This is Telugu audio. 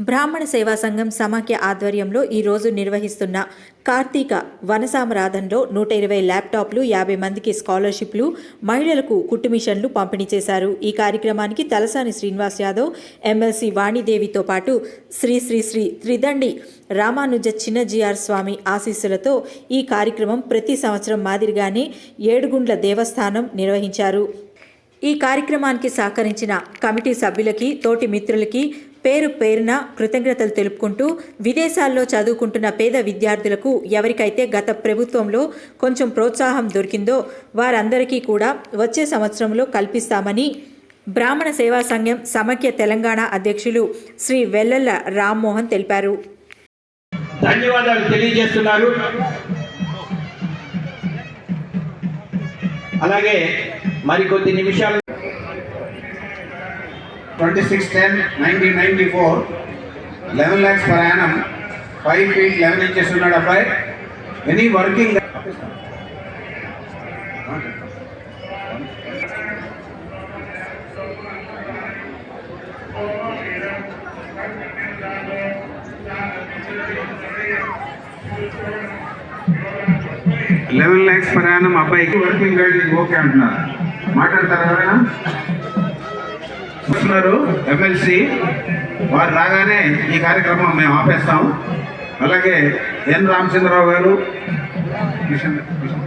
బ్రాహ్మణ సేవా సంఘం సమాఖ్య ఆధ్వర్యంలో ఈరోజు నిర్వహిస్తున్న కార్తీక వనసామరాధనలో నూట ఇరవై ల్యాప్టాప్లు యాభై మందికి స్కాలర్షిప్లు మహిళలకు కుట్టు మిషన్లు పంపిణీ చేశారు. ఈ కార్యక్రమానికి తలసాని శ్రీనివాస్ యాదవ్ ఎమ్మెల్సీ వాణిదేవితో పాటు శ్రీ శ్రీ శ్రీ త్రిదండి రామానుజ చిన్నజీఆర్ స్వామి ఆశీస్సులతో ఈ కార్యక్రమం ప్రతి సంవత్సరం మాదిరిగానే ఏడుగుండ్ల దేవస్థానం నిర్వహించారు. ఈ కార్యక్రమానికి సహకరించిన కమిటీ సభ్యులకి తోటి మిత్రులకి పేరు పేరున కృతజ్ఞతలు తెలుపుకుంటూ విదేశాల్లో చదువుకుంటున్న పేద విద్యార్థులకు ఎవరికైతే గత ప్రభుత్వంలో కొంచెం ప్రోత్సాహం దొరికిందో వారందరికీ కూడా వచ్చే సంవత్సరంలో కల్పిస్తామని బ్రాహ్మణ సేవా సంఘం సమైక్య తెలంగాణ అధ్యక్షులు శ్రీ వెల్లెల్ల రామ్మోహన్ తెలిపారు. ధన్యవాదాలు తెలియజేస్తున్నారు. అలాగే మరికొద్ది నిమిషాలు. Twenty six ten nineteen ninety four eleven lakhs per annum five feet eleven inches ఉన్నాడు అబ్బాయి. Any working eleven lakhs per annum అబ్బాయికి. వర్కింగ్ గైడ్ ఓకే అంటున్నారు. మాట్లాడతారు ఎవరైనా వస్తున్నారు ఎమ్మెల్సీ. వారు రాగానే ఈ కార్యక్రమం మేము ఆపేస్తాం. అలాగే ఎన్ రామచంద్రరావు గారు మిషన్ మిషన్